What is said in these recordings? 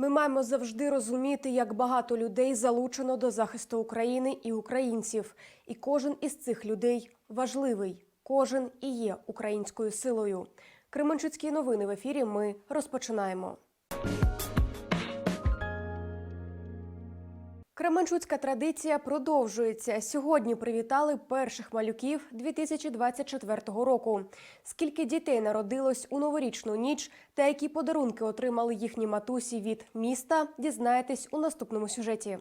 Ми маємо завжди розуміти, як багато людей залучено до захисту України і українців. І кожен із цих людей важливий. Кожен і є українською силою. Кременчуцькі новини в ефірі. Ми розпочинаємо. Кременчуцька традиція продовжується. Сьогодні привітали перших малюків 2024 року. Скільки дітей народилось у новорічну ніч та які подарунки отримали їхні матусі від міста, дізнаєтесь у наступному сюжеті.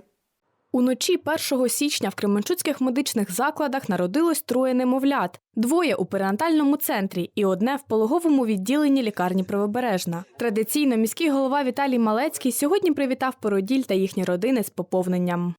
Уночі 1 січня в Кременчуцьких медичних закладах народилось троє немовлят: двоє у перинатальному центрі і одне в пологовому відділенні лікарні Правобережна. Традиційно міський голова Віталій Малецький сьогодні привітав породіль та їхні родини з поповненням.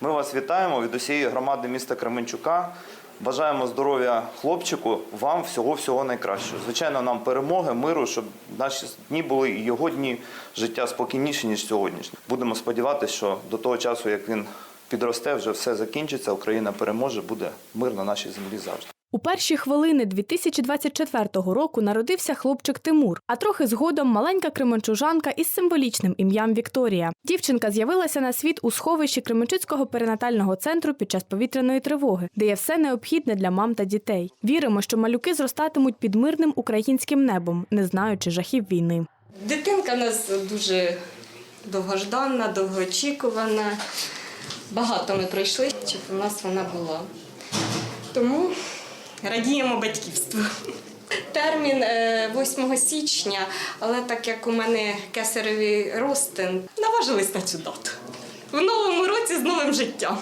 Ми вас вітаємо від усієї громади міста Кременчука. Бажаємо здоров'я хлопчику, вам всього-всього найкращого. Звичайно, нам перемоги, миру, щоб наші дні були і його дні життя спокійніші, ніж сьогоднішні. Будемо сподіватися, що до того часу, як він підросте, вже все закінчиться, Україна переможе, буде мир на нашій землі завжди. У перші хвилини 2024 року народився хлопчик Тимур, а трохи згодом маленька кременчужанка із символічним ім'ям Вікторія. Дівчинка з'явилася на світ у сховищі Кременчуцького перинатального центру під час повітряної тривоги, де є все необхідне для мам та дітей. Віримо, що малюки зростатимуть під мирним українським небом, не знаючи жахів війни. Дитинка в нас дуже довгожданна, довгоочікувана. Багато ми пройшли, щоб у нас вона була. Тому радіємо батьківству. Термін е, 8 січня, але так як у мене кесаревий ростин, наважились на цю дату. В новому році з новим життям.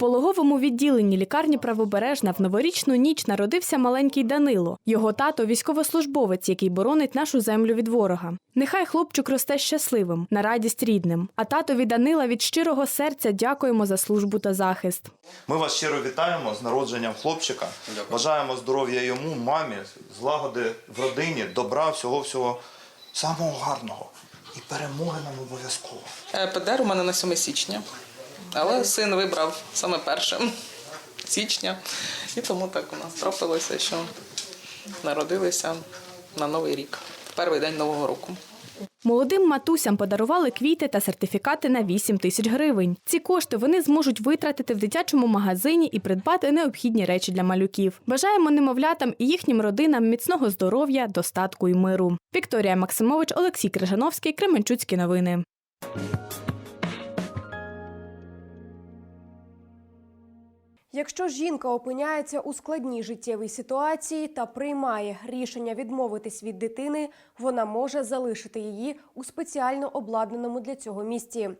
Пологовому відділенні лікарні Правобережна в новорічну ніч народився маленький Данило. Його тато військовослужбовець, який боронить нашу землю від ворога. Нехай хлопчик росте щасливим, на радість рідним. А татові Данила від щирого серця дякуємо за службу та захист. Ми вас щиро вітаємо з народженням хлопчика. Бажаємо здоров'я йому, мамі, злагоди в родині, добра, всього-всього самого гарного. І перемоги нам обов'язково. Е, ПДР у мене на 7 січня, але син вибрав саме перше січня. І тому так у нас трапилося, що народилися на Новий рік, в перший день Нового року. Молодим матусям подарували квіти та сертифікати на 8 тисяч гривень. Ці кошти вони зможуть витратити в дитячому магазині і придбати необхідні речі для малюків. Бажаємо немовлятам і їхнім родинам міцного здоров'я, достатку і миру. Вікторія Максимович, Олексій Крижановський, Кременчуцькі новини. Якщо жінка опиняється у складній життєвій ситуації та приймає рішення відмовитись від дитини, вона може залишити її у спеціально обладнаному для цього місці.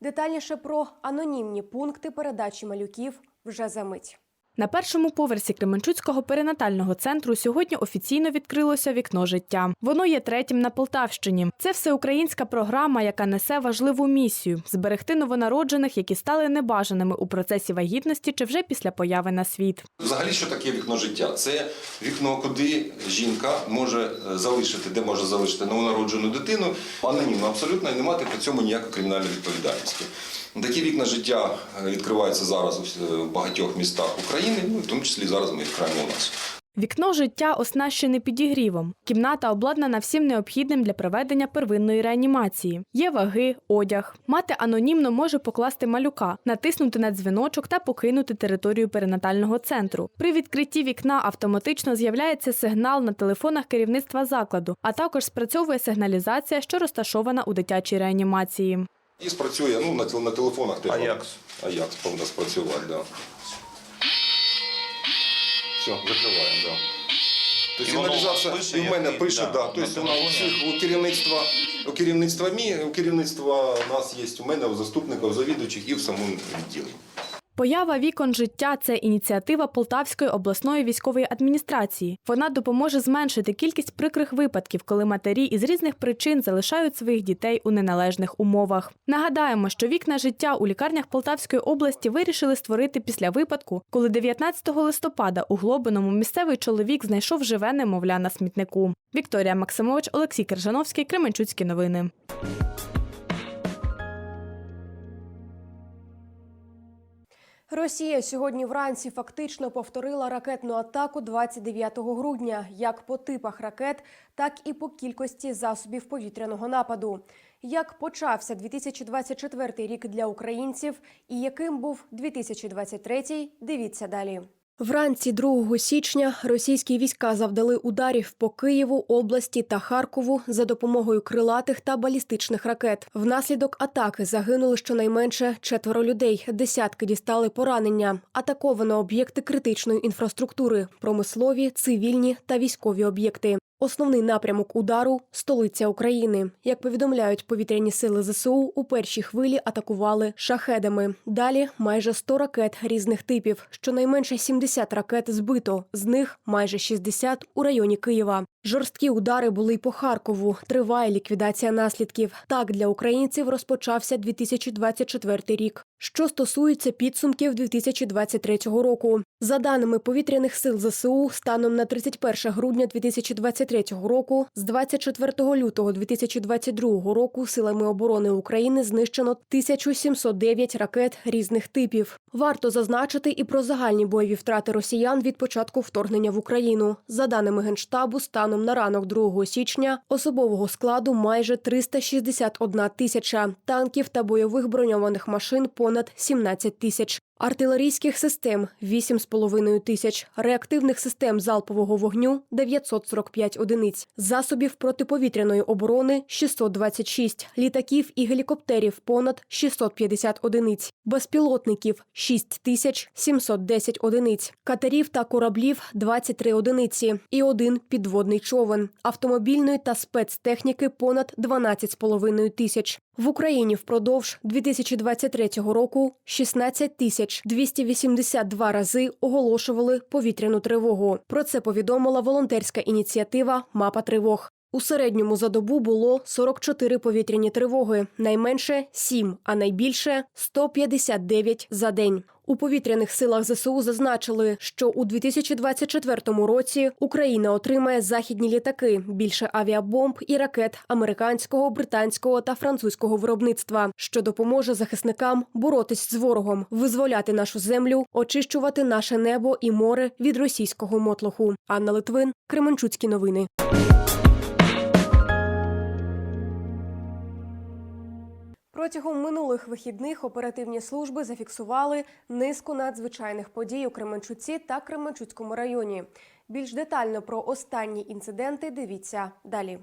Детальніше про анонімні пункти передачі малюків вже за мить. На першому поверсі Кременчуцького перинатального центру сьогодні офіційно відкрилося вікно життя. Воно є третім на Полтавщині. Це всеукраїнська програма, яка несе важливу місію зберегти новонароджених, які стали небажаними у процесі вагітності чи вже після появи на світ. Взагалі, що таке вікно життя? Це вікно, куди жінка може е, залишити, де може залишити новонароджену дитину, анонімно абсолютно і не мати при цьому ніякої кримінальної відповідальності. Такі вікна життя е, відкриваються зараз у в багатьох містах України, ну в тому числі зараз ми відкриваємо у нас. Вікно життя оснащене підігрівом. Кімната обладнана всім необхідним для проведення первинної реанімації. Є ваги, одяг. Мати анонімно може покласти малюка, натиснути на дзвіночок та покинути територію перинатального центру. При відкритті вікна автоматично з'являється сигнал на телефонах керівництва закладу, а також спрацьовує сигналізація, що розташована у дитячій реанімації. І спрацює ну, на, на телефонах. Типу. Аякс. Аякс повинна спрацювати, да. Все, закриваємо, да. Тобто сигналізація і в мене пише, да, да, тобто вона у всіх у керівництва, у керівництва мі, у керівництва нас є, у мене, у заступників, завідуючих і в самому відділі. Поява вікон життя це ініціатива Полтавської обласної військової адміністрації. Вона допоможе зменшити кількість прикрих випадків, коли матері із різних причин залишають своїх дітей у неналежних умовах. Нагадаємо, що вікна життя у лікарнях Полтавської області вирішили створити після випадку, коли 19 листопада у Глобиному місцевий чоловік знайшов живе немовля на смітнику. Вікторія Максимович, Олексій Кержановський, Кременчуцькі новини. Росія сьогодні вранці фактично повторила ракетну атаку 29 грудня, як по типах ракет, так і по кількості засобів повітряного нападу. Як почався 2024 рік для українців і яким був 2023, дивіться далі. Вранці 2 січня російські війська завдали ударів по Києву, області та Харкову за допомогою крилатих та балістичних ракет. Внаслідок атаки загинули щонайменше четверо людей. Десятки дістали поранення. Атаковано об'єкти критичної інфраструктури, промислові, цивільні та військові об'єкти. Основний напрямок удару столиця України. Як повідомляють повітряні сили ЗСУ, у першій хвилі атакували шахедами. Далі майже 100 ракет різних типів. Щонайменше 70 ракет збито, з них майже 60 у районі Києва. Жорсткі удари були й по Харкову. Триває ліквідація наслідків. Так для українців розпочався 2024 рік. Що стосується підсумків 2023 року, за даними повітряних сил ЗСУ, станом на 31 грудня 2023 року, з 24 лютого 2022 року силами оборони України знищено 1709 ракет різних типів. Варто зазначити і про загальні бойові втрати росіян від початку вторгнення в Україну. За даними генштабу, станом на ранок 2 січня особового складу майже 361 тисяча танків та бойових броньованих машин понад 17 тисяч. Артилерійських систем 8,5 тисяч, реактивних систем залпового вогню 945 одиниць, засобів протиповітряної оборони 626, літаків і гелікоптерів понад 650 одиниць, безпілотників 6 тисяч 710 одиниць, катерів та кораблів 23 одиниці і один підводний човен, автомобільної та спецтехніки понад 12,5 тисяч. В Україні впродовж 2023 року 16 тисяч 282 рази оголошували повітряну тривогу. Про це повідомила волонтерська ініціатива Мапа тривог. У середньому за добу було 44 повітряні тривоги, найменше 7, а найбільше 159 за день. У повітряних силах ЗСУ зазначили, що у 2024 році Україна отримає західні літаки, більше авіабомб і ракет американського, британського та французького виробництва, що допоможе захисникам боротись з ворогом, визволяти нашу землю, очищувати наше небо і море від російського мотлоху. Анна Литвин, Кременчуцькі новини. Протягом минулих вихідних оперативні служби зафіксували низку надзвичайних подій у Кременчуці та Кременчуцькому районі. Більш детально про останні інциденти дивіться далі.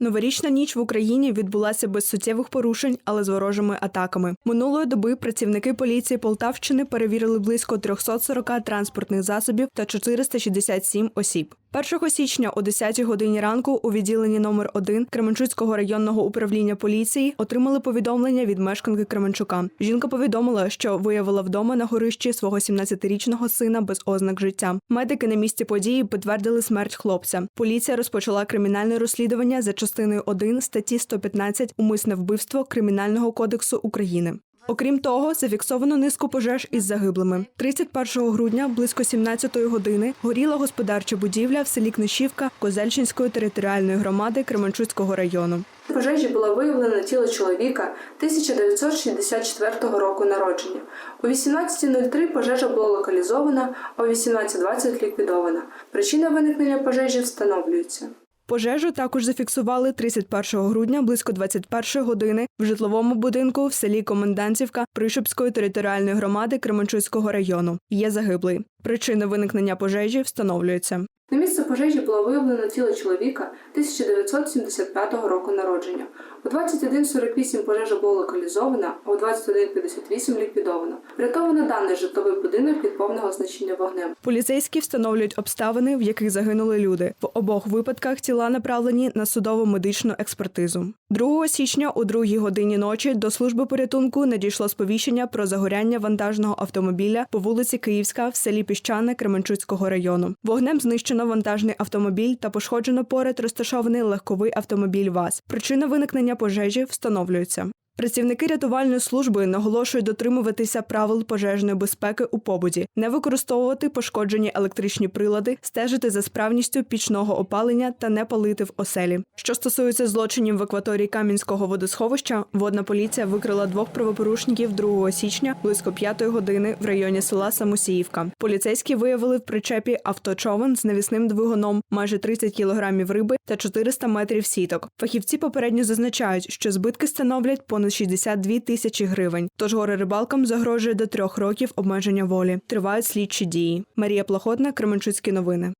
Новорічна ніч в Україні відбулася без суттєвих порушень, але з ворожими атаками. Минулої доби працівники поліції Полтавщини перевірили близько 340 транспортних засобів та 467 осіб. 1 січня о 10 годині ранку у відділенні номер 1 Кременчуцького районного управління поліції отримали повідомлення від мешканки Кременчука. Жінка повідомила, що виявила вдома на горищі свого 17-річного сина без ознак життя. Медики на місці події підтвердили смерть хлопця. Поліція розпочала кримінальне розслідування за частиною 1 статті 115 «Умисне вбивство Кримінального кодексу України. Окрім того, зафіксовано низку пожеж із загиблими. 31 грудня близько 17 години горіла господарча будівля в селі Книшівка Козельчинської територіальної громади Кременчуцького району. Пожежі було виявлено тіло чоловіка 1964 року народження. О 18.03 пожежа була локалізована, а о 18.20 ліквідована. Причина виникнення пожежі встановлюється. Пожежу також зафіксували 31 грудня близько 21 години в житловому будинку в селі Комендантівка Пришипської територіальної громади Кременчуцького району. Є загиблий. Причина виникнення пожежі встановлюється. На місце пожежі було виявлено тіло чоловіка 1975 року народження. У 21.48 пожежа була локалізована, а у 21.58 ліквідована. Врятовано даний житловий будинок від повного знищення вогнем. Поліцейські встановлюють обставини, в яких загинули люди. В обох випадках тіла направлені на судово медичну експертизу. 2 січня о 2 годині ночі до служби порятунку надійшло сповіщення про загоряння вантажного автомобіля по вулиці Київська в селі Піщане Кременчуцького району. Вогнем знищено вантажний автомобіль та пошкоджено поряд розташований легковий автомобіль ВАЗ. Причина виникнення пожежі встановлюється. Працівники рятувальної служби наголошують дотримуватися правил пожежної безпеки у побуті, не використовувати пошкоджені електричні прилади, стежити за справністю пічного опалення та не палити в оселі. Що стосується злочинів в акваторії Кам'янського водосховища, водна поліція викрила двох правопорушників 2 січня близько 5 години в районі села Самосіївка. Поліцейські виявили в причепі авточовен з навісним двигуном, майже 30 кілограмів риби та 400 метрів сіток. Фахівці попередньо зазначають, що збитки становлять понад 62 тисячі гривень. Тож горе рибалкам загрожує до трьох років обмеження волі. Тривають слідчі дії. Марія Плохотна, Кременчуцькі новини.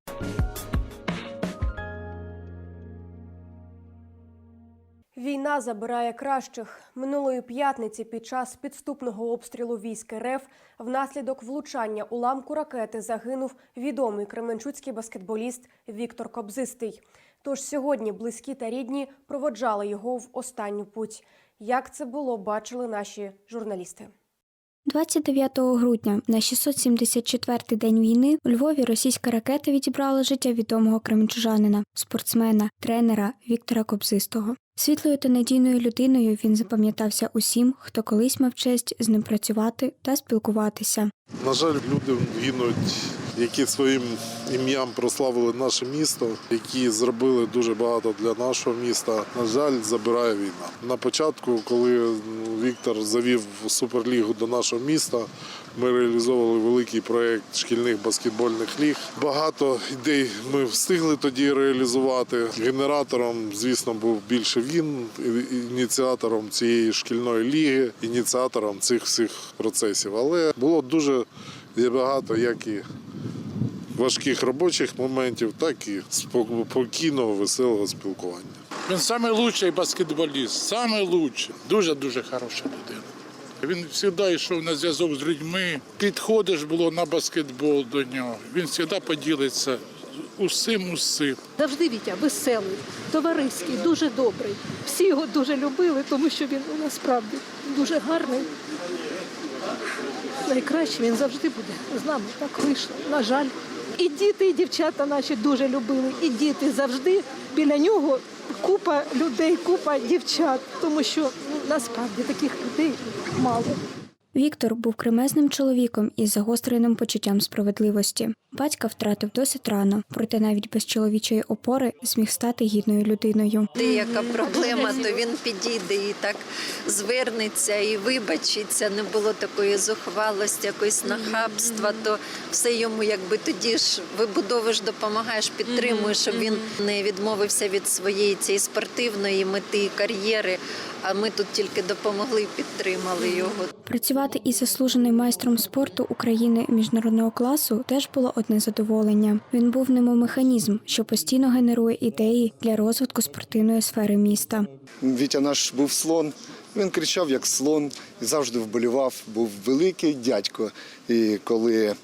Війна забирає кращих. Минулої п'ятниці під час підступного обстрілу військ РФ внаслідок влучання уламку ракети загинув відомий кременчуцький баскетболіст Віктор Кобзистий. Тож сьогодні близькі та рідні проводжали його в останню путь. Як це було, бачили наші журналісти. 29 грудня на 674-й день війни у Львові російська ракета відібрала життя відомого кременчужанина, спортсмена, тренера Віктора Кобзистого. Світлою та надійною людиною він запам'ятався усім, хто колись мав честь з ним працювати та спілкуватися. На жаль, люди гинуть, які своїм ім'ям прославили наше місто, які зробили дуже багато для нашого міста. На жаль, забирає війна. На початку, коли Віктор завів суперлігу до нашого міста, ми реалізовували великий проєкт шкільних баскетбольних ліг. Багато ідей ми встигли тоді реалізувати. Генератором, звісно, був більше він, ініціатором цієї шкільної ліги, ініціатором цих всіх процесів. Але було дуже багато як і важких робочих моментів, так і спокійного, веселого спілкування. Він найкращий баскетболіст, найкращий. Дуже-дуже хороша людина. Він завжди йшов на зв'язок з людьми. Підходиш було на баскетбол до нього. Він завжди поділиться усім усім. Завжди Вітя веселий, товариський, дуже добрий. Всі його дуже любили, тому що він ну, насправді дуже гарний. Найкраще він завжди буде з нами. Так вийшло. На жаль. І діти, і дівчата наші дуже любили. І діти завжди біля нього купа людей, купа дівчат, тому що ну, насправді таких людей мало. Віктор був кремезним чоловіком із загостреним почуттям справедливості. Батька втратив досить рано, проте навіть без чоловічої опори зміг стати гідною людиною. Де яка проблема, то він підійде і так звернеться і вибачиться. Не було такої зухвалості, якоїсь нахабства, то все йому якби тоді ж вибудовуєш, допомагаєш, підтримуєш, щоб він не відмовився від своєї цієї спортивної мети кар'єри. А ми тут тільки допомогли і підтримали його. Працювати із заслуженим майстром спорту України міжнародного класу теж було одне задоволення. Він був немов механізм, що постійно генерує ідеї для розвитку спортивної сфери міста. Вітя наш був слон. Він кричав як слон і завжди вболівав. Був великий дядько. І коли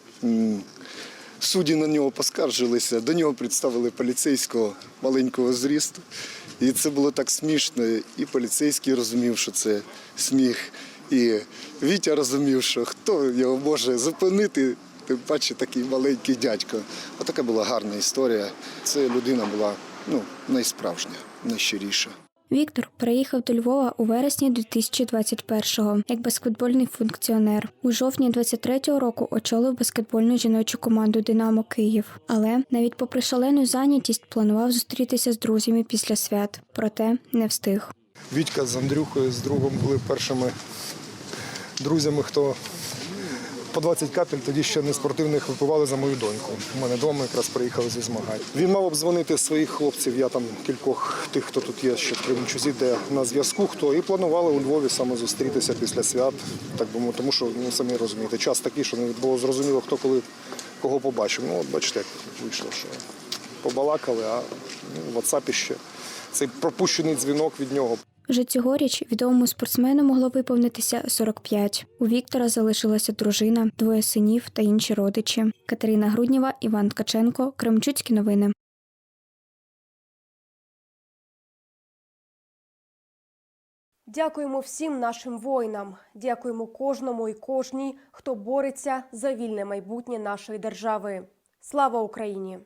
судді на нього поскаржилися, до нього представили поліцейського маленького зрісту. І це було так смішно. І поліцейський розумів, що це сміх. І Вітя розумів, що хто його може зупинити, тим паче такий маленький дядько. Отака була гарна історія. Це людина була ну, найсправжня, найщиріша. Віктор переїхав до Львова у вересні 2021-го як баскетбольний функціонер. У жовтні 23-го року очолив баскетбольну жіночу команду Динамо Київ. Але навіть попри шалену зайнятість планував зустрітися з друзями після свят, проте не встиг. Вітька з Андрюхою, з другом були першими друзями, хто по 20 капель тоді ще не спортивних випивали за мою доньку. У мене вдома якраз приїхали зі змагань. Він мав обдзвонити своїх хлопців, я там кількох тих, хто тут є, ще в де на зв'язку, хто і планували у Львові саме зустрітися після свят, так би тому що ну самі розумієте, час такий, що не було зрозуміло, хто коли кого побачив. Ну, от бачите, як вийшло, що побалакали, а ну, в WhatsApp ще цей пропущений дзвінок від нього. Вже цьогоріч відомому спортсмену могло виповнитися 45. У Віктора залишилася дружина, двоє синів та інші родичі. Катерина Грудніва, Іван Ткаченко, Кремчуцькі новини. Дякуємо всім нашим воїнам. Дякуємо кожному і кожній, хто бореться за вільне майбутнє нашої держави. Слава Україні!